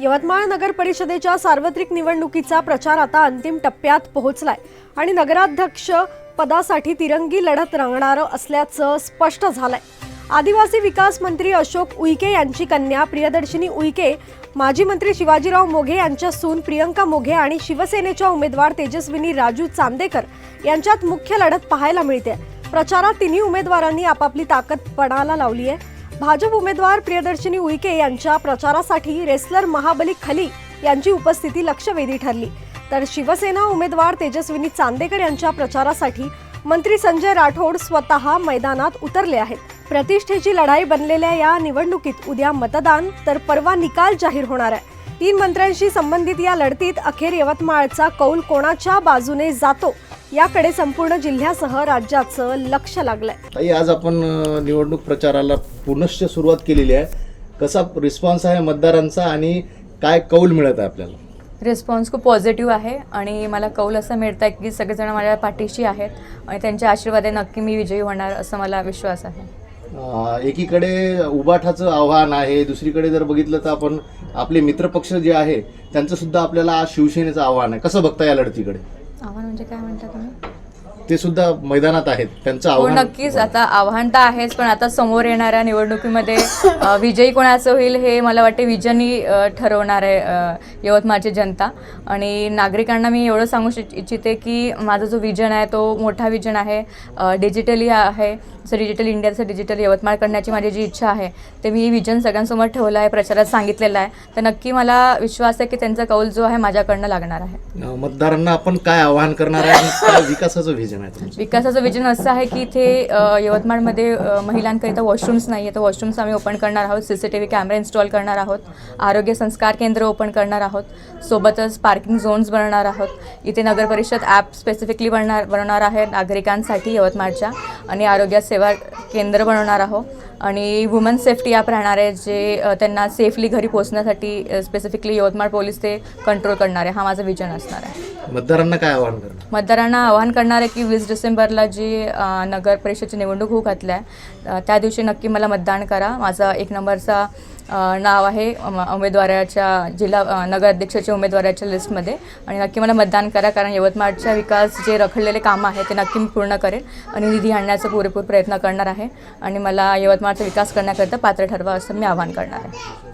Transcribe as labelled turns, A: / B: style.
A: यवतमाळ नगर परिषदेच्या सार्वत्रिक निवडणुकीचा प्रचार आता अंतिम टप्प्यात पोहोचलाय. आणि नगराध्यक्ष पदासाठी तिरंगी लढत रंगणार असल्याचं स्पष्ट झालंय. आदिवासी विकास मंत्री अशोक उईके यांची कन्या प्रियदर्शिनी उईके माजी मंत्री शिवाजीराव मोघे यांच्या सून प्रियंका मोघे आणि शिवसेनेच्या उमेदवार तेजस्विनी राजू चांदेकर यांच्यात मुख्य लढत पाहायला मिळते प्रचारात तिन्ही उमेदवारांनी आपापली ताकद पणाला लावली आहे भाजप उमेदवार प्रियदर्शिनी उईके यांच्या प्रचारासाठी रेसलर महाबली खली यांची उपस्थिती लक्षवेधी ठरली. तर शिवसेना उमेदवार तेजस्विनी चांदेकर यांच्या प्रचारासाठी मंत्री संजय राठोड स्वतः मैदानात उतरले आहेत. प्रतिष्ठेची लढाई बनलेल्या या निवडणुकीत उद्या मतदान तर परवा निकाल जाहीर होणार आहे. तीन मंत्र्यांशी संबंधित या लढतीत अखेर यवतमाळचा कौल कोणाच्या बाजूने जातो? याकडे संपूर्ण जिल्ह्यासह राज्याचं लक्ष लागलंय.
B: ताई आज आपण अ, निवडणूक प्रचाराला पुनश्च सुरुवात केलेली आहे. कसा रिस्पॉन्स आहे मतदारांचा आणि काय कौल मिळत आहे आपल्याला?
C: रिस्पॉन्स खूप पॉझिटिव्ह आहे आणि मला कौल असं मिळतं आहे की सगळेजण माझ्या पाठीशी आहेत आणि त्यांच्या आशीर्वादे नक्की मी विजयी होणार असं मला विश्वास आहे.
B: अ, एकीकडे उबाठाचं आव्हान आहे दुसरीकडे जर बघितलं तर आपण आपले मित्रपक्ष जे आहे त्यांचं सुद्धा आपल्याला आज शिवसेनेचं आव्हान आहे. कसं बघता या लढतीकडे
C: आव्हान म्हणजे काय म्हणता तुम्ही?
B: ते सुद्धा मैदानात आहेत. त्यांचं
C: हो
B: आव्हान
C: नक्कीच. आता आव्हान तर आहेच पण आता समोर येणाऱ्या निवडणुकीमध्ये विजयी कोणाचं होईल हे मला वाटते विजयनी ठरवणार आहे यवतमाळची जनता. आणि नागरिकांना मी एवढं सांगू इच्छिते की माझा जो विजन आहे तो मोठा विजन आहे. डिजिटली आहे जसं डिजिटल इंडियाचं डिजिटल यवतमाळ करण्याची माझी जी इच्छा आहे ते मी विजन सगळ्यांसमोर ठेवलं आहे प्रचारात सांगितलेलं आहे. तर नक्की मला विश्वास आहे की त्यांचा कौल जो आहे माझ्याकडनं लागणार आहे.
B: मतदारांना आपण काय आव्हान करणार आहे विकासाचं व्हिजन आहे तुमचं?
C: विकासाचं विजन असं आहे की इथे यवतमाळमध्ये महिलांकरिता वॉशरूम्स नाही आहे तर वॉशरूम्स आम्ही ओपन करणार आहोत. C C T V camera install करणार आहोत. आरोग्य संस्कार केंद्र ओपन करणार आहोत. सोबतच पार्किंग झोन्स बनवणार आहोत. इथे नगर परिषद ॲप स्पेसिफिकली बनणार बनवणार आहे नागरिकांसाठी यवतमाळच्या. आणि आरोग्य सेवा केंद्र बनवणार आहोत. आणि वुमन सेफ्टी ॲप राहणार आहे जे त्यांना सेफली घरी पोहोचण्यासाठी स्पेसिफिकली यवतमाळ पोलीस ते कंट्रोल करणार आहे. हा माझा विजन असणार आहे.
B: मतदारांना काय आव्हान करणार?
C: मतदारांना आवाहन करणार आहे की वीस डिसेंबरला जी अ, नगर परिषदची निवडणूक होऊ घातली आहे अ, त्या दिवशी नक्की मला मतदान करा. माझा एक नंबरचा अ, नाव आहे अम, उमेदवाराच्या जिल्हा अ, नगर उमेदवाराच्या लिस्टमध्ये. आणि नक्की मला मतदान करा कारण यवतमाळचा विकास जे रखडलेले कामं आहे ते नक्की मी पूर्ण करेन आणि निधी आणण्याचा पुरेपूर प्रयत्न करणार आहे. आणि मला यवतमाळचा विकास करण्याकरिता पात्र ठरवा असं मी आवाहन करणार आहे.